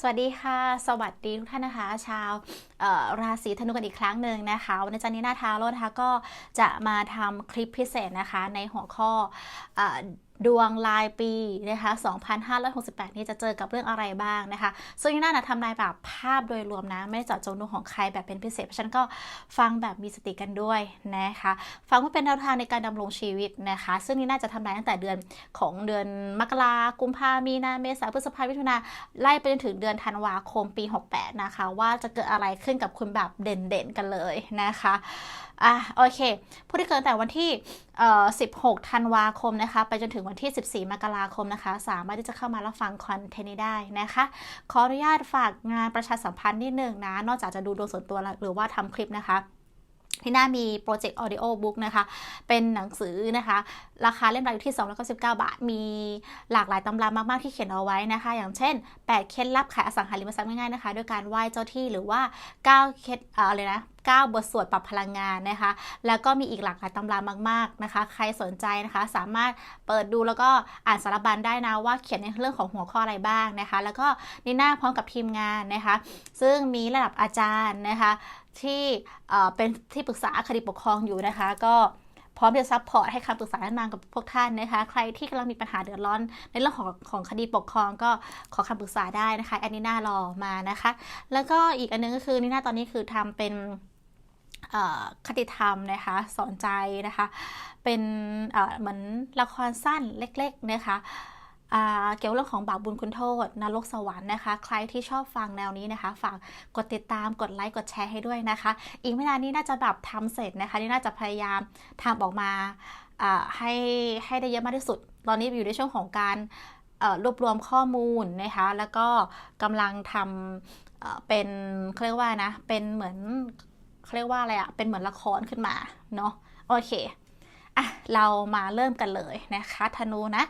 สวัสดีค่ะ สวัสดีทุกท่านนะคะ ชาวราศีธนูกันอีกครั้งหนึ่งนะคะ วันนี้จันนีนาทาโรนะคะก็จะมาทำคลิปพิเศษนะคะ ในหัวข้ออ ดวงลายปีนะคะ2568 นี้จะเจอกับเรื่องอะไรบ้างนะคะ ซึ่งน่าจะทำนายแบบภาพโดยรวมนะ ไม่เจาะจงดวงของใครแบบเป็นพิเศษ เพราะฉะนั้นก็ฟังแบบมีสติกันด้วยนะคะ ฟังว่าเป็นแนวทางในการดำรงชีวิตนะคะ ซึ่งนี่น่าจะทำนายตั้งแต่เดือนของเดือนมกรากุมภามีนาเมษาพฤษภามิถุนาไล่ไปจนถึงเดือนธันวาคมปี 68 นะคะ ว่าจะเกิดอะไรขึ้นกับคุณแบบเด่นๆกันเลยนะคะ อะโอเค ผู้ที่เกิดแต่วันที่เอ่อ16 ธันวาคมนะคะ ไปจนถึงวันที่ 14 มกราคมนะคะ สามารถที่จะเข้ามารับฟังคอนเทนต์นี้ได้นะคะ ขออนุญาตฝากงานประชาสัมพันธ์นิดหนึ่งนะ นอกจากจะดูดวงส่วนตัวหรือว่าทำคลิปนะคะ ที่หน้ามีโปรเจกต์ออดิโอบุ๊กนะคะ เป็นหนังสือนะคะ ราคาเล่มละอยู่ที่ 299 บาท มีหลากหลายตำรามากๆ ที่เขียนเอาไว้นะคะ อย่างเช่น 8 เคล็ดลับขายอสังหาริมทรัพย์ง่ายๆนะคะ ด้วยการไหว้เจ้าที่หรือว่า 9 เคล็ดอะไรนะ9บทสวดปรับพลังงานนะคะ แล้วก็มีอีกหลากหลายตำรามาก ๆนะคะ ใครสนใจนะคะ สามารถเปิดดูแล้วก็อ่านสารบัญได้นะว่าเขียนในเรื่องของหัวข้ออะไรบ้างนะคะ แล้วก็นีน้าพร้อมกับทีมงานนะคะ ซึ่งมีระดับอาจารย์นะคะ ที่เป็นที่ปรึกษาคดีปกครองอยู่นะคะ ก็พร้อมจะซัพพอร์ตให้คำปรึกษาแนะนำกับพวกท่านนะคะ ใครที่กำลังมีปัญหาเดือดร้อนในเรื่องของของคดีปกครองก็ขอคำปรึกษาได้นะคะอนนีน่ารอมานะคะ แล้วก็อีกอันนึงก็คือนี่น่าตอนนี้คือทำเป็นคติธรรมนะคะสอนใจนะคะ เป็นเหมือนละครสั้นเล็กๆนะคะ เกี่ยวเรื่องของบาปบุญคุณโทษนรกสวรรค์นะคะ ใครที่ชอบฟังแนวนี้นะคะ ฝากกดติดตามกดไลค์กดแชร์ให้ด้วยนะคะ อีกไม่นานนี้น่าจะแบบทำเสร็จนะคะนี่น่าจะพยายามทำออกมาให้ให้ได้เยอะมากที่สุด ตอนนี้อยู่ในช่วงของการรวบรวมข้อมูลนะคะ แล้วก็กำลังทำเป็นเรียกว่านะ เป็นเหมือนเขาเรียกว่าอะไรอะเป็นเหมือนละครขึ้นมาเนาะ โอเค อะเรามาเริ่มกันเลยนะคะธนูนะ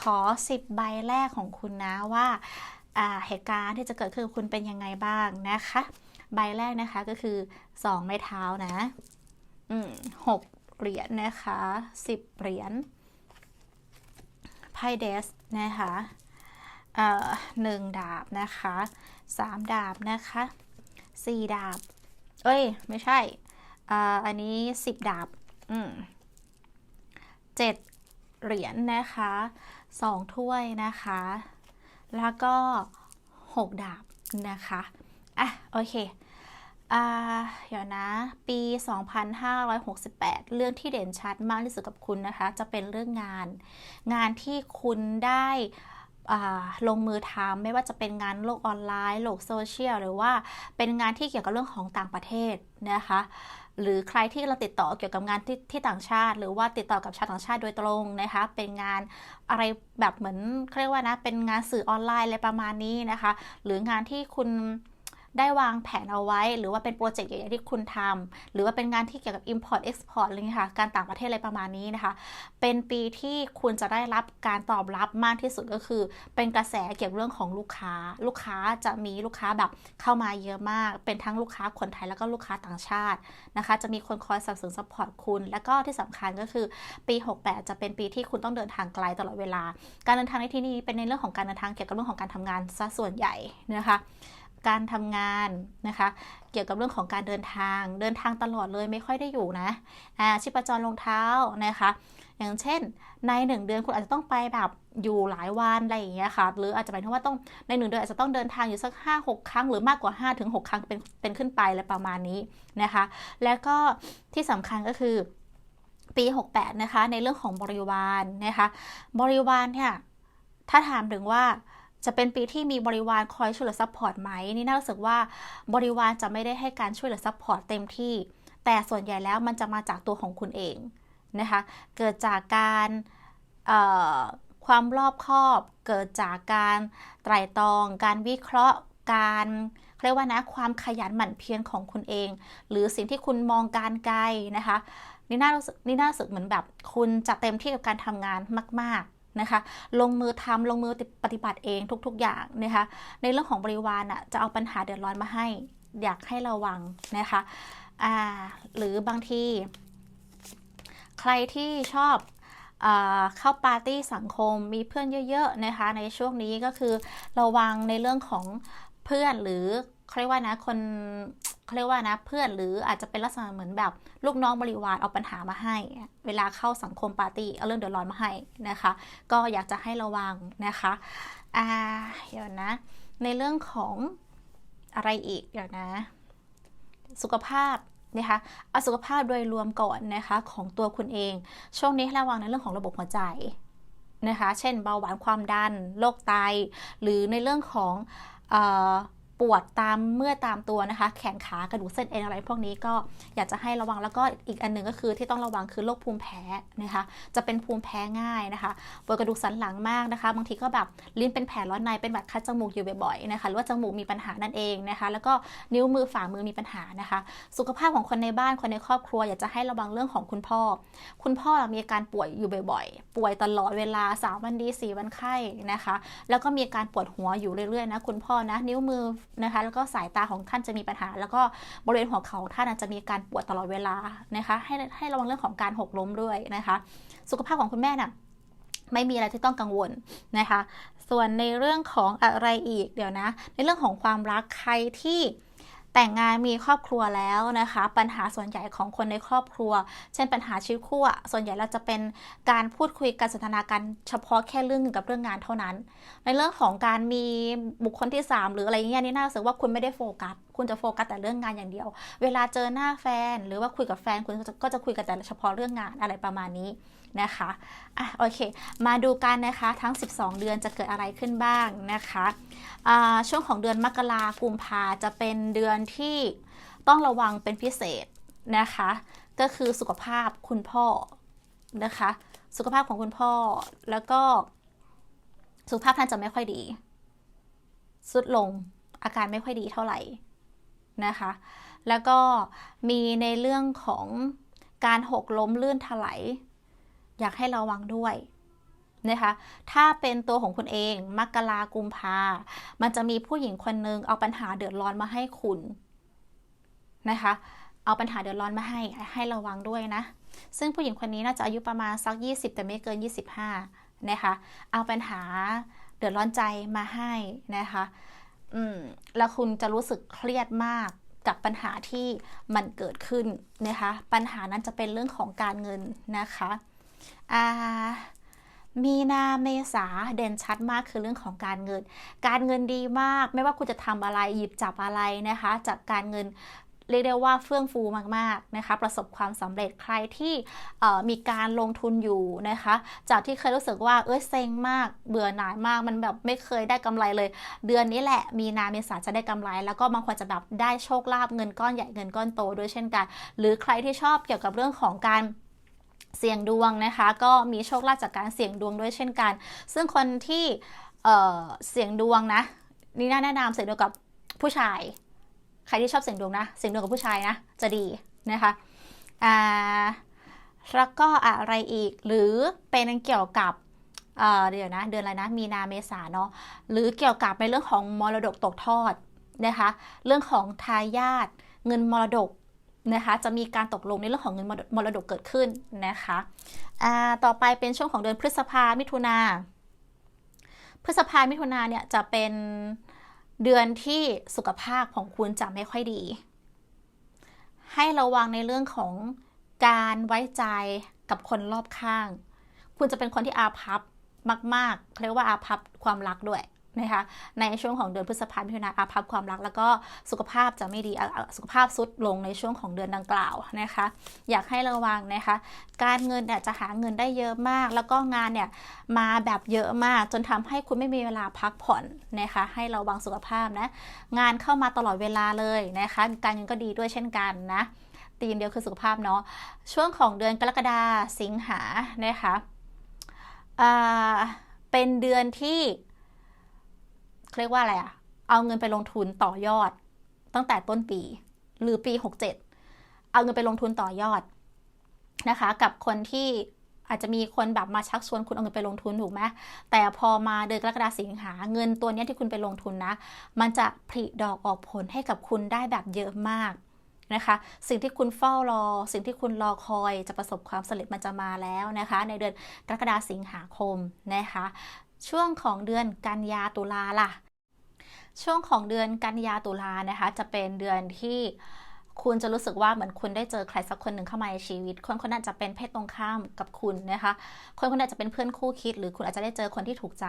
ขอ 10 ใบแรกของคุณนะว่าเหตุการณ์ที่จะเกิดขึ้นคุณเป็นยังไงบ้างนะคะ ใบแรกนะคะก็คือ 2 ไม้เท้านะอืมหกเหรียญนะคะ10เหรียญไพ่เดสนะคะหนึ่งดาบนะคะสามดาบนะคะสี่ดาบ เอ้ย ไม่ใช่อ่าอันนี้สิบดาบ อืม เจ็ดเหรียญนนะคะสองถ้วยนะคะ แล้วก็หกดาบนะคะ อะ โอเคอ่าเดี๋ยวนะ ปี 2568 เรื่องที่เด่นชัดมากที่สุดกับคุณนะคะ จะเป็นเรื่องงาน งานที่คุณได้ลงมือทำไม่ว่าจะเป็นงานโลกออนไลน์ โลกโซเชียล หรือว่าเป็นงานที่เกี่ยวกับเรื่องของต่างประเทศนะคะ หรือใครที่เราติดต่อเกี่ยวกับงานที่ที่ต่างชาติ หรือว่าติดต่อกับชาวต่างชาติโดยตรงนะคะ เป็นงานอะไรแบบเหมือนเรียกว่านะ เป็นงานสื่อออนไลน์อะไรประมาณนี้นะคะ หรืองานที่คุณ ได้วางแผนเอาไว้ หรือว่าเป็นโปรเจกต์ใหญ่ๆที่คุณทำหรือว่าเป็นงานที่เกี่ยวกับ Import Export อะไรเงี้ยค่ะ การต่างประเทศอะไรประมาณนี้นะคะ เป็นปีที่คุณจะได้รับการตอบรับมากที่สุดก็คือ เป็นกระแสเกี่ยวกับเรื่องของลูกค้า ลูกค้าจะมีลูกค้าแบบเข้ามาเยอะมาก เป็นทั้งลูกค้าคนไทยแล้วก็ลูกค้าต่างชาตินะคะ จะมีคนคอยสนับสนุนซัพพอร์ตคุณ แล้วก็ที่สำคัญก็คือปี 68 จะเป็นปีที่คุณต้องเดินทางไกลตลอดเวลา การเดินทางในที่นี้เป็นในเรื่องของการเดินทางเกี่ยวกับเรื่องของการทำงานซะส่วนใหญ่นะคะ การทำงานนะคะ เกี่ยวกับเรื่องของการเดินทาง เดินทางตลอดเลยไม่ค่อยได้อยู่นะอ่าชิปจรรองเท้านะคะ อย่างเช่นในหนึ่งเดือนคุณอาจจะต้องไปแบบอยู่หลายวันอะไรอย่างเงี้ยค่ะ หรืออาจจะหมายถึงว่าต้องในหนึ่งเดือนอาจจะต้องเดินทางอยู่สัก 5 6 ครั้ง หรือมากกว่า 5 ถึง 6 ครั้งเป็นเป็นขึ้นไปอะไรประมาณนี้นะคะ แล้วก็ที่สำคัญก็คือปี 68 นะคะ ในเรื่องของบริวารนะคะ บริวารเนี่ยถ้าถามถึงว่า จะเป็นปีที่มีบริวารคอยช่วยเหลือซัพพอร์ตไหมนี่น่ารู้สึกว่าบริวารจะไม่ได้ให้การช่วยเหลือซัพพอร์ตเต็มที่ แต่ส่วนใหญ่แล้วมันจะมาจากตัวของคุณเองนะคะ เกิดจากการความรอบคอบ เกิดจากการไตร่ตรอง การวิเคราะห์ การเรียกว่านะความขยันหมั่นเพียรของคุณเอง หรือสิ่งที่คุณมองการไกลนะคะนี่น่ารู้สึกนี่น่ารู้สึกเหมือนแบบ คุณจะเต็มที่กับการทำงานมาก นะคะ ลงมือทำลงมือปฏิบัติเองทุกๆอย่างนะคะ ในเรื่องของบริวารอะจะเอาปัญหาเดือดร้อนมาให้ อยากให้ระวังนะคะอ่าหรือบางที ใครที่ชอบเข้าปาร์ตี้สังคมมีเพื่อนเยอะๆนะคะในช่วงนี้ก็คือระวังในเรื่องของเพื่อนหรือเขาเรียกว่านะคน เขาเรียกว่านะเพื่อนหรืออาจจะเป็นลักษณะเหมือนแบบลูกน้องบริวารเอาปัญหามาให้ เวลาเข้าสังคมปาร์ตี้เอาเรื่องเดือดร้อนมาให้นะคะ ก็อยากจะให้ระวังนะคะอ่าเดี๋ยวนะ ในเรื่องของอะไรอีกเดี๋ยวนะ สุขภาพนะคะเอาสุขภาพโดยรวมก่อนนะคะของตัวคุณเอง ช่วงนี้ให้ระวังในเรื่องของระบบหัวใจนะคะ เช่นเบาหวานความดัน โรคไต หรือในเรื่องของออ ปวดตามเมื่อตามตัวนะคะ แขนขากระดูกเส้นเอ็นอะไรพวกนี้ก็อยากจะให้ระวังแล้วก็อีกอันหนึ่งก็คือที่ต้องระวังคือโรคภูมิแพ้นะคะ จะเป็นภูมิแพ้ง่ายนะคะปวดกระดูกสันหลังมากนะคะ บางทีก็แบบลิ้นเป็นแผลร้อนในเป็นหวัดคัดจมูกอยู่บ่อยๆนะคะหรือว่าจมูกมีปัญหานั่นเองนะคะ แล้วก็นิ้วมือฝ่ามือมีปัญหานะคะ สุขภาพของคนในบ้านคนในครอบครัว อยากจะให้ระวังเรื่องของคุณพ่อ คุณพ่อมีอาการป่วยอยู่บ่อยๆ ป่วยตลอดเวลา 3 วันดี 4 วันไข้นะคะ แล้วก็มีอาการปวดหัวอยู่เรื่อยๆนะคุณพ่อนะนิ้วมือ นะคะ แล้วก็สายตาของท่านจะมีปัญหา แล้วก็บริเวณหัวเข่าของท่านอาจจะมีการปวดตลอดเวลานะคะ ให้ให้ระวังเรื่องของการหกล้มด้วยนะคะ สุขภาพของคุณแม่น่ะไม่มีอะไรที่ต้องกังวลนะคะ ส่วนในเรื่องของอะไรอีกเดี๋ยวนะ ในเรื่องของความรักใครที่ แต่งงานมีครอบครัวแล้วนะคะ ปัญหาส่วนใหญ่ของคนในครอบครัว เช่นปัญหาชีวิตคู่ส่วนใหญ่เราจะเป็นการพูดคุยการสนทนากันเฉพาะแค่เรื่องเกี่ยวกับเรื่องงานเท่านั้น ในเรื่องของการมีบุคคลที่ 3 หรืออะไรเงี้ยนี่น่าสึกว่าคุณไม่ได้โฟกัสคุณจะโฟกัสแต่เรื่องงานอย่างเดียว เวลาเจอหน้าแฟน หรือว่าคุยกับแฟนคุณก็จะคุยกันแต่เฉพาะเรื่องงานอะไรประมาณนี้ นะคะอะโอเค มาดูกันนะคะทั้ง 12 เดือนจะเกิดอะไรขึ้นบ้างนะคะอ่าช่วงของเดือนมกรากุมภาจะเป็นเดือนที่ต้องระวังเป็นพิเศษนะคะ ก็คือสุขภาพคุณพ่อนะคะ สุขภาพของคุณพ่อแล้วก็สุขภาพท่านจะไม่ค่อยดีสุดลงอาการไม่ค่อยดีเท่าไหร่นะคะ แล้วก็มีในเรื่องของการหกล้มลื่นถลาย อยากให้ระวังด้วยนะคะ ถ้าเป็นตัวของคุณเองมกรากุมภา มันจะมีผู้หญิงคนนึงเอาปัญหาเดือดร้อนมาให้คุณนะคะ เอาปัญหาเดือดร้อนมาให้ให้ระวังด้วยนะ ซึ่งผู้หญิงคนนี้น่าจะอายุประมาณสัก 20 แต่ไม่เกิน 25 นะคะ เอาปัญหาเดือดร้อนใจมาให้นะคะ อืม แล้วคุณจะรู้สึกเครียดมากกับปัญหาที่มันเกิดขึ้นนะคะ ปัญหานั้นจะเป็นเรื่องของการเงินนะคะ อ่ามีนาเมษาเด่นชัดมากคือเรื่องของการเงิน การเงินดีมาก ไม่ว่าคุณจะทำอะไรหยิบจับอะไรนะคะจากการเงินเรียกได้ว่าเฟื่องฟูมากๆนะคะ ประสบความสำเร็จใครที่มีการลงทุนอยู่นะคะ จากที่เคยรู้สึกว่าเอ้ยเซ็งมากเบื่อหน่ายมากมันแบบไม่เคยได้กำไรเลย เดือนนี้แหละมีนาเมษาจะได้กำไร แล้วก็บางคนจะแบบได้โชคลาภเงินก้อนใหญ่เงินก้อนโตด้วยเช่นกัน หรือใครที่ชอบเกี่ยวกับเรื่องของการ เสี่ยงดวงนะคะ ก็มีโชคลาภจากการเสี่ยงดวงด้วยเช่นกัน ซึ่งคนที่เเสี่ยงดวงนะนี่น่าแนะนำเสี่ยงดวงกับผู้ชาย ใครที่ชอบเสี่ยงดวงนะเสี่ยงดวงกับผู้ชายนะจะดีนะคะอ่าแล้วก็อะไรอีกหรือเป็นเกี่ยวกับเเดี๋ยวนะ เดือนอะไรนะ มีนาเมษาเนาะหรือเกี่ยวกับในเรื่องของมรดกตกทอดนะคะ เรื่องของทายาทเงินมรดก นะคะจะมีการตกลงในเรื่องของเงินมรดกเกิดขึ้นนะคะต่อไปเป็นช่วงของเดือนพฤษภามิถุนาพฤษภามิถุนาเนี่ยจะเป็นเดือนที่สุขภาพของคุณจะไม่ค่อยดี ให้ระวังในเรื่องของการไว้ใจกับคนรอบข้าง คุณจะเป็นคนที่อาภัพมากๆเรียกว่าอาภัพความรักด้วย นะคะในช่วงของเดือนพฤษภาคมพิจารณาอาภัพความรัก แล้วก็สุขภาพจะไม่ดีสุขภาพสุดลงในช่วงของเดือนดังกล่าวนะคะ อยากให้ระวังนะคะ การเงินเนี่ยจะหาเงินได้เยอะมาก แล้วก็งานเนี่ยมาแบบเยอะมาก จนทำให้คุณไม่มีเวลาพักผ่อนนะคะ ให้ระวังสุขภาพนะงานเข้ามาตลอดเวลาเลยนะคะการเงินก็ดีด้วยเช่นกันนะตีมเดียวคือสุขภาพเนาะช่วงของเดือนกรกฎาสิงหานะคะเป็นเดือนที่ เรียกว่าอะไรอะเอาเงินไปลงทุนต่อยอด ตั้งแต่ต้นปี หรือปี 67 เอาเงินไปลงทุนต่อยอดนะคะ กับคนที่อาจจะมีคนแบบมาชักชวนคุณเอาเงินไปลงทุนถูกไหมแต่พอมาเดือนกรกฎาสิงหาเงินตัวนี้ที่คุณไปลงทุนนะ มันจะผลิดอกออกผลให้กับคุณได้แบบเยอะมากนะคะ สิ่งที่คุณเฝ้ารอ สิ่งที่คุณรอคอยจะประสบความสำเร็จมันจะมาแล้วนะคะ ในเดือนกรกฎาสิงหาคมนะคะ ช่วงของเดือนกันยาตุลาล่ะ ช่วงของเดือนกันยาตุลานะคะ จะเป็นเดือนที่คุณจะรู้สึกว่าเหมือนคุณได้เจอใครสักคนหนึ่งเข้ามาในชีวิต คนคนนั้นจะเป็นเพศตรงข้ามกับคุณนะคะ คนคนนั้นจะเป็นเพื่อนคู่คิด หรือคุณอาจจะได้เจอคนที่ถูกใจ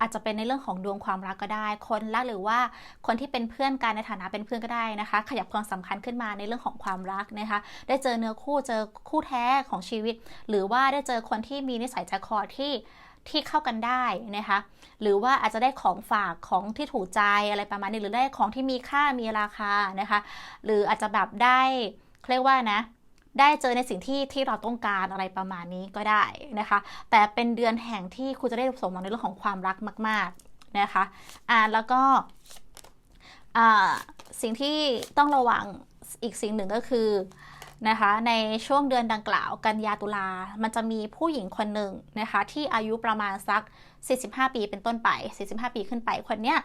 อาจจะเป็นในเรื่องของดวงความรักก็ได้ คนรักหรือว่าคนที่เป็นเพื่อนกันในฐานะเป็นเพื่อนก็ได้นะคะ ขยับความสำคัญขึ้นมาในเรื่องของความรักนะคะ ได้เจอเนื้อคู่เจอคู่แท้ของชีวิต หรือว่าได้เจอคนที่มีนิสัยใจคอที่ ที่เข้ากันได้นะคะหรือว่าอาจจะได้ของฝากของที่ถูกใจอะไรประมาณนี้หรือได้ของที่มีค่ามีราคานะคะ หรืออาจจะแบบได้เรียกว่านะได้เจอในสิ่งที่ที่เราต้องการอะไรประมาณนี้ก็ได้นะคะ แต่เป็นเดือนแห่งที่คุณจะได้สมหวังในเรื่องของความรักมาก ๆนะคะอ่าแล้วก็อ่าสิ่งที่ต้องระวังอีกสิ่งหนึ่งก็คือ นะคะ ในช่วงเดือนดังกล่าวกันยาตุลา มันจะมีผู้หญิงคนหนึ่งนะคะ ที่อายุประมาณสัก 45 ปีเป็นต้นไป 45 ปีขึ้นไปคนเนี้ย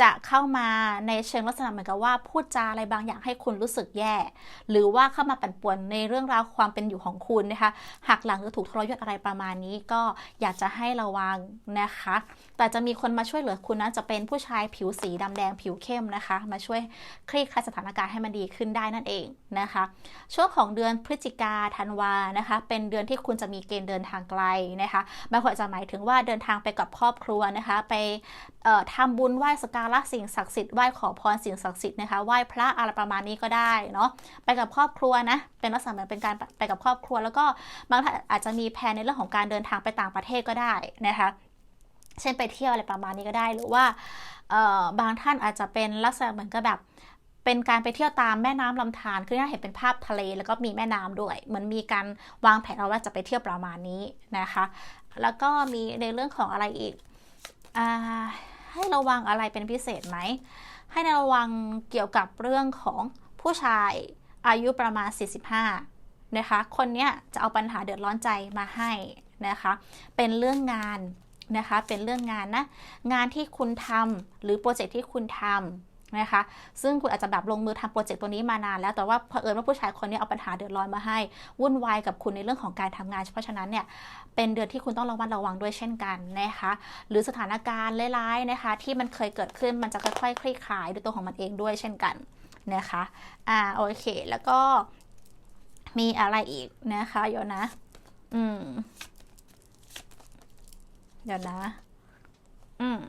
จะเข้ามาในเชิงลักษณะเหมือนกับว่าพูดจาอะไรบางอย่างให้คุณรู้สึกแย่ หรือว่าเข้ามาปั่นป่วนในเรื่องราวความเป็นอยู่ของคุณนะคะหักหลังหรือถูกทรยศอะไรประมาณนี้ก็อยากจะให้ระวังนะคะ แต่จะมีคนมาช่วยเหลือคุณนั้นจะเป็นผู้ชายผิวสีดำแดงผิวเข้มนะคะ มาช่วยคลี่คลายสถานการณ์ให้มันดีขึ้นได้นั่นเองนะคะ ช่วงของเดือนพฤศจิกาธันวานะคะ เป็นเดือนที่คุณจะมีเกณฑ์เดินทางไกลนะคะบางคนจะหมายถึงว่าเดินทางไปกับครอบครัวนะคะ ไปทำบุญไหว้สการะสิ่งศักดิ์สิทธิ์ไหว้ขอพรสิ่งศักดิ์สิทธิ์นะคะไหว้พระอะไรประมาณนี้ก็ได้เนาะไปกับครอบครัวนะเป็นลักษณะเหมือนเป็นการไปกับครอบครัว แล้วก็บางท่านอาจจะมีแผนในเรื่องของการเดินทางไปต่างประเทศก็ได้นะคะเช่นไปเที่ยวอะไรประมาณนี้ก็ได้หรือว่าบางท่านอาจจะเป็นลักษณะเหมือนกับแบบเป็นการไปเที่ยวตามแม่น้ำลำธาร คือน่าเห็นเป็นภาพทะเลแล้วก็มีแม่น้ำด้วยเหมือนมีการวางแผนเอาว่าจะไปเที่ยวประมาณนี้นะคะ แล้วก็มีในเรื่องของอะไรอีก อ่า ให้ระวังอะไรเป็นพิเศษไหม ให้ระวังเกี่ยวกับเรื่องของผู้ชายอายุประมาณ 45 นะคะ คนเนี้ยจะเอาปัญหาเดือดร้อนใจมาให้นะคะ เป็นเรื่องงานนะคะ เป็นเรื่องงานนะ งานที่คุณทำหรือโปรเจกต์ที่คุณทำ นะคะ ซึ่งคุณอาจจะแบบลงมือทำโปรเจกต์ตัวนี้มานานแล้ว แต่ว่าเผอิญว่าผู้ชายคนนี้เอาปัญหาเดือดร้อนมาให้ วุ่นวายกับคุณในเรื่องของการทำงาน เพราะฉะนั้นเนี่ย เป็นเดือนที่คุณต้องระวังระวังด้วยเช่นกันนะคะ หรือสถานการณ์ร้ายๆนะคะ ที่มันเคยเกิดขึ้น มันจะค่อยๆ คลี่คลายด้วยตัวของมันเองด้วยเช่นกันนะคะ อ่า โอเค แล้วก็มีอะไรอีกนะคะเดี๋ยวนะ อืม เดี๋ยวนะ อืม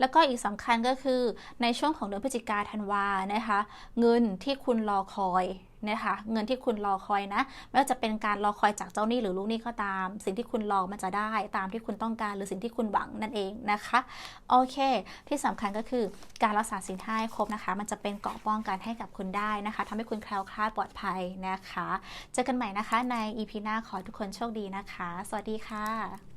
แล้วก็อีกสำคัญก็คือในช่วงของเดือนพฤศจิกาธันวานะคะ เงินที่คุณรอคอยนะคะเงินที่คุณรอคอยนะไม่ว่าจะเป็นการรอคอยจากเจ้าหนี้หรือลูกหนี้ก็ตาม สิ่งที่คุณรอมันจะได้ตามที่คุณต้องการ หรือสิ่งที่คุณหวังนั่นเองนะคะโอเค ที่สำคัญก็คือการรักษาสินห้าครบนะคะ มันจะเป็นเกราะป้องกันให้กับคุณได้นะคะทำให้คุณแคล้วคลาดปลอดภัยนะคะ เจอกันใหม่นะคะใน EP หน้าขอทุกคนโชคดีนะคะ สวัสดีค่ะ